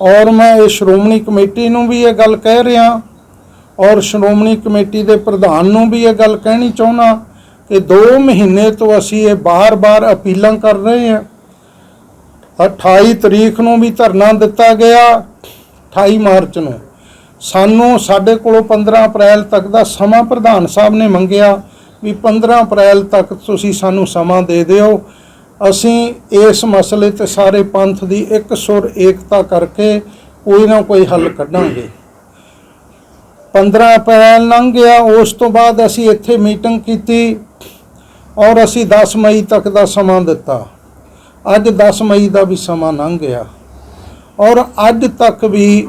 ਔਰ ਮੈਂ ਇਹ ਸ਼੍ਰੋਮਣੀ ਕਮੇਟੀ ਨੂੰ ਵੀ ਇਹ ਗੱਲ ਕਹਿ ਰਿਹਾ ਔਰ ਸ਼੍ਰੋਮਣੀ ਕਮੇਟੀ ਦੇ ਪ੍ਰਧਾਨ ਨੂੰ ਵੀ ਇਹ ਗੱਲ ਕਹਿਣੀ ਚਾਹੁੰਦਾ ਕਿ 2 ਮਹੀਨੇ ਤੋਂ ਅਸੀਂ ਇਹ ਬਾਰ-ਬਾਰ ਅਪੀਲਾਂ ਕਰ ਰਹੇ ਹਾਂ। 28 ਤਰੀਕ ਨੂੰ ਵੀ ਧਰਨਾ ਦਿੱਤਾ ਗਿਆ 28 ਮਾਰਚ ਨੂੰ। ਸਾਨੂੰ ਸਾਡੇ ਕੋਲੋਂ 15 ਅਪ੍ਰੈਲ ਤੱਕ ਦਾ ਸਮਾਂ ਪ੍ਰਧਾਨ ਸਾਹਿਬ ਨੇ ਮੰਗਿਆ ਵੀ 15 ਅਪ੍ਰੈਲ ਤੱਕ ਤੁਸੀਂ ਸਾਨੂੰ ਸਮਾਂ ਦੇ ਦਿਓ। ਅਸੀਂ ਇਸ ਮਸਲੇ ਤੇ ਸਾਰੇ ਪੰਥ ਦੀ ਇੱਕ ਸੁਰ ਏਕਤਾ ਕਰਕੇ ਕੋਈ ਨਾ ਕੋਈ ਹੱਲ ਕੱਢਾਂਗੇ। 15 ਅਪ੍ਰੈਲ ਲੰਘ ਗਿਆ, ਉਸ ਤੋਂ ਬਾਅਦ ਅਸੀਂ ਇੱਥੇ ਮੀਟਿੰਗ ਕੀਤੀ ਔਰ ਅਸੀਂ 10 ਮਈ ਤੱਕ ਦਾ ਸਮਾਂ ਦਿੱਤਾ। ਅੱਜ 10 ਮਈ ਦਾ ਵੀ ਸਮਾਂ ਲੰਘ ਗਿਆ ਔਰ ਅੱਜ ਤੱਕ ਵੀ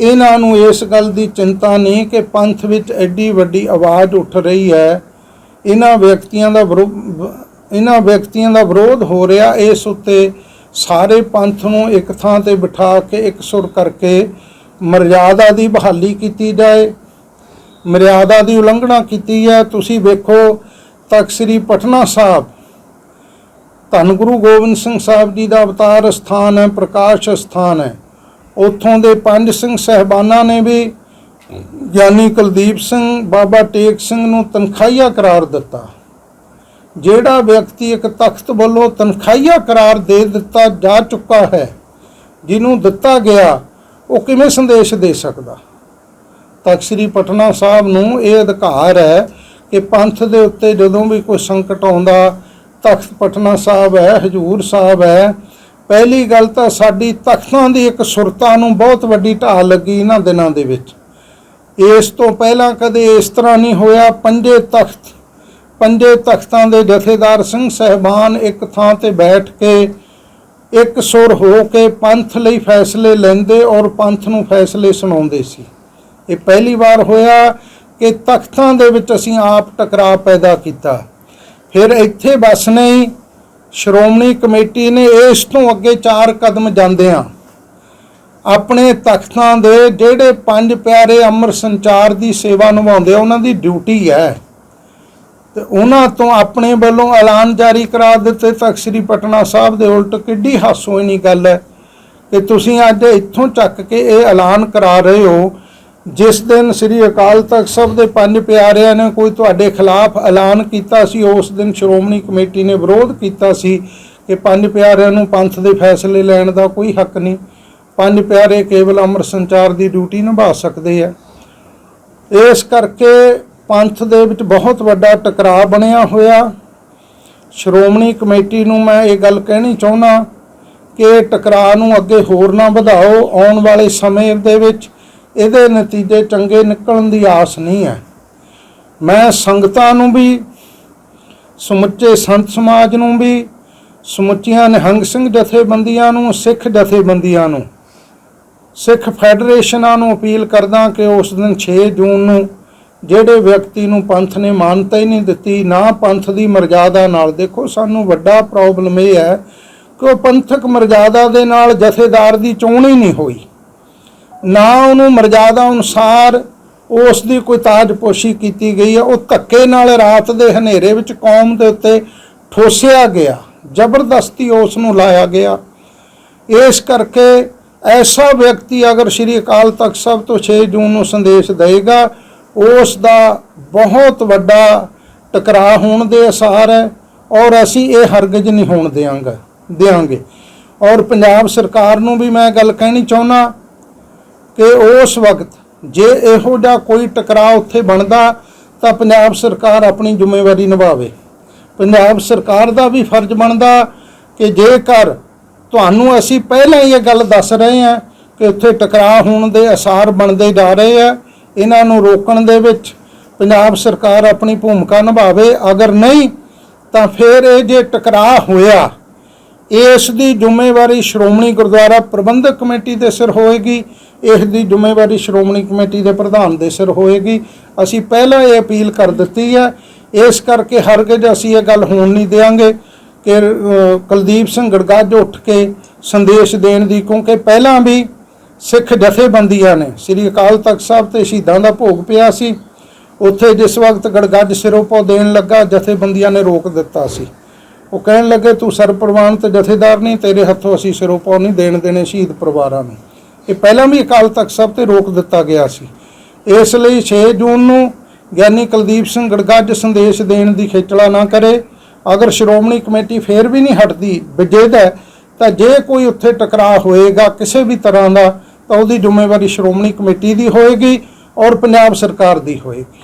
ਇਹਨਾਂ ਨੂੰ ਇਸ ਗੱਲ ਦੀ ਚਿੰਤਾ ਨਹੀਂ ਕਿ ਪੰਥ ਵਿੱਚ ਐਡੀ ਵੱਡੀ ਆਵਾਜ਼ ਉੱਠ ਰਹੀ ਹੈ। ਇਹਨਾਂ ਵਿਅਕਤੀਆਂ ਦਾ ਵਿਰੋ- ਇਹਨਾਂ ਵਿਅਕਤੀਆਂ ਦਾ ਵਿਰੋਧ ਹੋ ਰਿਹਾ, ਇਸ ਉੱਤੇ ਸਾਰੇ ਪੰਥ ਨੂੰ ਇੱਕ ਥਾਂ ਤੇ ਬਿਠਾ ਕੇ ਇੱਕ ਸੁਰ ਕਰਕੇ ਮਰਿਆਦਾ ਦੀ ਬਹਾਲੀ ਕੀਤੀ ਜਾਏ। ਮਰਿਆਦਾ ਦੀ ਉਲੰਘਣਾ ਕੀਤੀ ਹੈ ਤੁਸੀਂ ਵੇਖੋ, ਤਖਤ ਸ੍ਰੀ ਪਟਨਾ ਸਾਹਿਬ, ਧੰਨ ਗੁਰੂ ਗੋਬਿੰਦ ਸਿੰਘ ਸਾਹਿਬ ਜੀ ਦਾ ਅਵਤਾਰ ਸਥਾਨ ਹੈ, ਪ੍ਰਕਾਸ਼ ਸਥਾਨ ਹੈ। ਉੱਥੋਂ ਦੇ ਪੰਜ ਸਿੰਘ ਸਹਿਬਾਨਾਂ ਨੇ ਵੀ ਗਿਆਨੀ ਕੁਲਦੀਪ ਸਿੰਘ, ਬਾਬਾ ਟੇਕ ਸਿੰਘ ਨੂੰ ਤਨਖਾਹੀਆ ਕਰਾਰ ਦਿੱਤਾ। ਜਿਹੜਾ ਵਿਅਕਤੀ ਇੱਕ ਤਖਤ ਵੱਲੋਂ ਤਨਖਾਹੀਆ ਕਰਾਰ ਦੇ ਦਿੱਤਾ ਜਾ ਚੁੱਕਾ ਹੈ, ਜਿਹਨੂੰ ਦਿੱਤਾ ਗਿਆ, ਉਹ ਕਿਵੇਂ ਸੰਦੇਸ਼ ਦੇ ਸਕਦਾ? ਤਖਤ ਸ੍ਰੀ ਪਟਨਾ ਸਾਹਿਬ ਨੂੰ ਇਹ ਅਧਿਕਾਰ ਹੈ ਕਿ ਪੰਥ ਦੇ ਉੱਤੇ ਜਦੋਂ ਵੀ ਕੋਈ ਸੰਕਟ ਆਉਂਦਾ, ਤਖਤ ਪਟਨਾ ਸਾਹਿਬ ਹੈ, ਹਜੂਰ ਸਾਹਿਬ ਹੈ, ਪਹਿਲੀ ਗੱਲ ਤਾਂ ਸਾਡੀ ਤਖਤਾਂ ਦੀ ਇੱਕ ਸੁਰਤਾ ਨੂੰ ਬਹੁਤ ਵੱਡੀ ਢਾਲ ਲੱਗੀ ਇਹਨਾਂ ਦਿਨਾਂ ਦੇ ਵਿੱਚ। ਇਸ ਤੋਂ ਪਹਿਲਾਂ ਕਦੇ ਇਸ ਤਰ੍ਹਾਂ ਨਹੀਂ ਹੋਇਆ, ਪੰਜੇ ਤਖਤ ਪੰਜੇ ਤਖਤਾਂ ਦੇ ਜਥੇਦਾਰ ਸਿੰਘ ਸਹਿਬਾਨ ਇੱਕ ਥਾਂ ਤੇ ਬੈਠ ਕੇ ਇੱਕ ਸੁਰ ਹੋ ਕੇ ਪੰਥ ਲਈ ਫੈਸਲੇ ਲੈਂਦੇ ਔਰ ਪੰਥ ਨੂੰ ਫੈਸਲੇ ਸੁਣਾਉਂਦੇ ਸੀ। ਇਹ ਪਹਿਲੀ ਵਾਰ ਹੋਇਆ ਕਿ ਤਖਤਾਂ ਦੇ ਵਿੱਚ ਅਸੀਂ ਆਪ ਟਕਰਾਅ ਪੈਦਾ ਕੀਤਾ। ਫਿਰ ਇੱਥੇ ਬਸ ਨਹੀਂ ਸ਼੍ਰੋਮਣੀ ਕਮੇਟੀ ਨੇ ਇਸ ਤੋਂ ਅੱਗੇ ਚਾਰ ਕਦਮ ਜਾਂਦਿਆਂ ਆਪਣੇ ਤਖਤਾਂ ਦੇ ਜਿਹੜੇ ਪੰਜ ਪਿਆਰੇ ਅਮਰ ਸੰਚਾਰ ਦੀ ਸੇਵਾ ਨਿਭਾਉਂਦੇ ਆ, ਉਹਨਾਂ ਦੀ ਡਿਊਟੀ ਹੈ। ਤੇ ਉਹਨਾਂ ਤੋਂ ਆਪਣੇ ਵੱਲੋਂ ਐਲਾਨ ਜਾਰੀ ਕਰਾ ਦਿੱਤੇ ਤਖਤ ਸ੍ਰੀ ਪਟਨਾ ਸਾਹਿਬ ਦੇ ਉਲਟ ਕਿੱਡੀ ਹਾਸੋਹੀਣੀ ਗੱਲ ਹੈ ਕਿ ਤੁਸੀਂ ਅੱਜ ਇੱਥੋਂ ਚੱਕ ਕੇ ਇਹ ਐਲਾਨ ਕਰਾ ਰਹੇ ਹੋ, ਜਿਸ ਦਿਨ ਸ੍ਰੀ ਅਕਾਲ ਤਖਤ ਸਾਹਿਬ ਦੇ ਪੰਜ ਪਿਆਰਿਆਂ ਨੇ ਕੋਈ ਤੁਹਾਡੇ ਖਿਲਾਫ ਐਲਾਨ ਕੀਤਾ ਸੀ, ਉਸ ਦਿਨ ਸ਼੍ਰੋਮਣੀ ਕਮੇਟੀ ਨੇ ਵਿਰੋਧ ਕੀਤਾ ਸੀ ਕਿ ਪੰਜ ਪਿਆਰਿਆਂ ਨੂੰ ਪੰਥ ਦੇ ਫੈਸਲੇ ਲੈਣ ਦਾ ਕੋਈ ਹੱਕ ਨਹੀਂ। ਪੰਜ ਪਿਆਰੇ ਕੇਵਲ ਅੰਮ੍ਰਿਤ ਸੰਚਾਰ ਦੀ ਡਿਊਟੀ ਨਿਭਾ ਸਕਦੇ ਆ। ਇਸ ਕਰਕੇ ਪੰਥ ਦੇ ਵਿੱਚ ਬਹੁਤ ਵੱਡਾ ਟਕਰਾਅ ਬਣਿਆ ਹੋਇਆ। ਸ਼੍ਰੋਮਣੀ ਕਮੇਟੀ ਨੂੰ ਮੈਂ ਇਹ ਗੱਲ ਕਹਿਣੀ ਚਾਹੁੰਦਾ ਕਿ ਟਕਰਾਅ ਨੂੰ ਅੱਗੇ ਹੋਰ ਨਾ ਵਧਾਓ। ਆਉਣ ਵਾਲੇ ਸਮੇਂ ਦੇ ਵਿੱਚ ਇਹਦੇ ਨਤੀਜੇ ਚੰਗੇ ਨਿਕਲਣ ਦੀ ਆਸ ਨਹੀਂ ਹੈ। ਮੈਂ ਸੰਗਤਾਂ ਨੂੰ ਵੀ, ਸਮੁੱਚੇ ਸੰਤ ਸਮਾਜ ਨੂੰ ਵੀ, ਸਮੁੱਚੀਆਂ ਨਿਹੰਗ ਸਿੰਘ ਜਥੇਬੰਦੀਆਂ ਨੂੰ, ਸਿੱਖ ਜਥੇਬੰਦੀਆਂ ਨੂੰ, ਸਿੱਖ ਫੈਡਰੇਸ਼ਨਾਂ ਨੂੰ ਅਪੀਲ ਕਰਦਾ ਕਿ ਉਸ ਦਿਨ 6 ਜੂਨ ਨੂੰ ਜਿਹੜੇ ਵਿਅਕਤੀ ਨੂੰ ਪੰਥ ਨੇ ਮਾਨਤਾ ਹੀ ਨਹੀਂ ਦਿੱਤੀ, ਨਾ ਪੰਥ ਦੀ ਮਰਜ਼ਾਦਾ ਨਾਲ। ਦੇਖੋ, ਸਾਨੂੰ ਵੱਡਾ ਪ੍ਰੋਬਲਮ ਇਹ ਹੈ ਕਿ ਉਹ ਪੰਥਕ ਮਰਜ਼ਾਦਾ ਦੇ ਨਾਲ ਜਥੇਦਾਰ ਦੀ ਚੋਣ ਹੀ ਨਹੀਂ ਹੋਈ। ਨਾ ਉਹਨੂੰ ਮਰਜ਼ਾਦਾ ਅਨੁਸਾਰ ਉਸ ਦੀ ਕੋਈ ਤਾਜਪੋਸ਼ੀ ਕੀਤੀ ਗਈ ਹੈ। ਉਹ ਧੱਕੇ ਨਾਲ ਰਾਤ ਦੇ ਹਨੇਰੇ ਵਿੱਚ ਕੌਮ ਦੇ ਉੱਤੇ ਠੋਸਿਆ ਗਿਆ। ਜ਼ਬਰਦਸਤੀ ਉਸ ਨੂੰ ਲਾਇਆ ਗਿਆ। ਇਸ ਕਰਕੇ ਐਸਾ ਵਿਅਕਤੀ ਅਗਰ ਸ਼੍ਰੀ ਅਕਾਲ ਤਖਤ ਸਾਹਿਬ ਤੋਂ 6 ਜੂਨ ਨੂੰ ਸੰਦੇਸ਼ ਦੇਗਾ ਉਸ ਦਾ ਬਹੁਤ ਵੱਡਾ ਟਕਰਾਅ ਹੋਣ ਦੇ ਅਸਾਰ ਹੈ ਔਰ ਅਸੀਂ ਇਹ ਹਰਗਜ਼ ਨਹੀਂ ਹੋਣ ਦੇਵਾਂਗੇ ਦੇਵਾਂਗੇ ਔਰ ਪੰਜਾਬ ਸਰਕਾਰ ਨੂੰ ਵੀ ਮੈਂ ਗੱਲ ਕਹਿਣੀ ਚਾਹੁੰਦਾ ਕਿ ਉਸ ਵਕਤ ਜੇ ਇਹੋ ਜਿਹਾ ਕੋਈ ਟਕਰਾਅ ਉੱਥੇ ਬਣਦਾ ਤਾਂ ਪੰਜਾਬ ਸਰਕਾਰ ਆਪਣੀ ਜ਼ਿੰਮੇਵਾਰੀ ਨਿਭਾਵੇ। ਪੰਜਾਬ ਸਰਕਾਰ ਦਾ ਵੀ ਫਰਜ਼ ਬਣਦਾ ਕਿ ਜੇਕਰ ਤੁਹਾਨੂੰ ਅਸੀਂ ਪਹਿਲਾਂ ਹੀ ਇਹ ਗੱਲ ਦੱਸ ਰਹੇ ਹਾਂ ਕਿ ਉੱਥੇ ਟਕਰਾਅ ਹੋਣ ਦੇ ਅਸਾਰ ਬਣਦੇ ਜਾ ਰਹੇ ਆ ਇਹਨਾਂ ਨੂੰ ਰੋਕਣ ਦੇ ਵਿੱਚ ਪੰਜਾਬ ਸਰਕਾਰ ਆਪਣੀ ਭੂਮਿਕਾ ਨਿਭਾਵੇ, ਅਗਰ ਨਹੀਂ, ਤਾਂ ਫਿਰ ਇਹ ਜੇ ਟਕਰਾਅ ਹੋਇਆ, ਇਸ ਦੀ ਜ਼ਿੰਮੇਵਾਰੀ ਸ਼੍ਰੋਮਣੀ ਗੁਰਦੁਆਰਾ ਪ੍ਰਬੰਧਕ ਕਮੇਟੀ ਦੇ ਸਿਰ ਹੋਏਗੀ, ਇਸ ਦੀ ਜ਼ਿੰਮੇਵਾਰੀ ਸ਼੍ਰੋਮਣੀ ਕਮੇਟੀ ਦੇ ਪ੍ਰਧਾਨ ਦੇ ਸਿਰ ਹੋਏਗੀ। ਅਸੀਂ ਪਹਿਲਾਂ ਇਹ ਅਪੀਲ ਕਰ ਦਿੱਤੀ ਹੈ, ਇਸ ਕਰਕੇ ਹਰਗਿਜ਼ ਅਸੀਂ ਇਹ ਗੱਲ ਹੋਣ ਨਹੀਂ ਦੇਵਾਂਗੇ ਕਿ ਕੁਲਦੀਪ ਸਿੰਘ ਗੜਗੱਜ ਉੱਠ ਕੇ ਸੰਦੇਸ਼ ਦੇਣ ਦੀ, ਕਿਉਂਕਿ ਪਹਿਲਾਂ ਵੀ ਸਿੱਖ ਜਥੇਬੰਦੀਆਂ ਨੇ, ਸ੍ਰੀ ਅਕਾਲ ਤਖਤ ਸਾਹਿਬ ਤੇ ਸ਼ਹੀਦਾਂ ਦਾ ਭੋਗ ਪਿਆ ਸੀ। ਉੱਥੇ ਜਿਸ ਵਕਤ ਗੜਗੱਜ ਸਿਰੋਪੋ ਦੇਣ ਲੱਗਾ, ਜਥੇਬੰਦੀਆਂ ਨੇ ਰੋਕ ਦਿੱਤਾ ਸੀ। ਉਹ ਕਹਿਣ ਲੱਗੇ, ਤੂੰ ਸਰਪ੍ਰਵਾਨਿਤ ਜਥੇਦਾਰ ਨਹੀਂ, ਤੇਰੇ ਹੱਥੋਂ ਅਸੀਂ ਸਿਰੋਪੋ ਨਹੀਂ ਦੇਣ ਦੇਣੇ ਸ਼ਹੀਦ ਪਰਿਵਾਰਾਂ ਨੂੰ। ਇਹ ਪਹਿਲਾਂ ਵੀ ਅਕਾਲ ਤਖਤ ਸਾਹਿਬ ਤੇ ਰੋਕ ਦਿੱਤਾ ਗਿਆ ਸੀ। ਇਸ ਲਈ 6 ਜੂਨ ਨੂੰ ਗਿਆਨੀ ਕੁਲਦੀਪ ਸਿੰਘ ਗੜਗੱਜ ਸੰਦੇਸ਼ ਦੇਣ ਦੀ ਖੇਚਲਾ ਨਾ ਕਰੇ। ਅਗਰ ਸ਼੍ਰੋਮਣੀ ਕਮੇਟੀ ਫੇਰ ਵੀ ਨਹੀਂ ਹਟਦੀ ਵਿਜੇਦ ਹੈ ਤਾਂ ਜੇ ਕੋਈ ਉੱਥੇ ਟਕਰਾਅ ਹੋਏਗਾ, ਕਿਸੇ ਵੀ ਤਰ੍ਹਾਂ ਦਾ ਤਾਂ ਉਹਦੀ ਜ਼ਿੰਮੇਵਾਰੀ ਸ਼੍ਰੋਮਣੀ ਕਮੇਟੀ ਦੀ ਹੋਏਗੀ ਔਰ ਪੰਜਾਬ ਸਰਕਾਰ ਦੀ ਹੋਏਗੀ।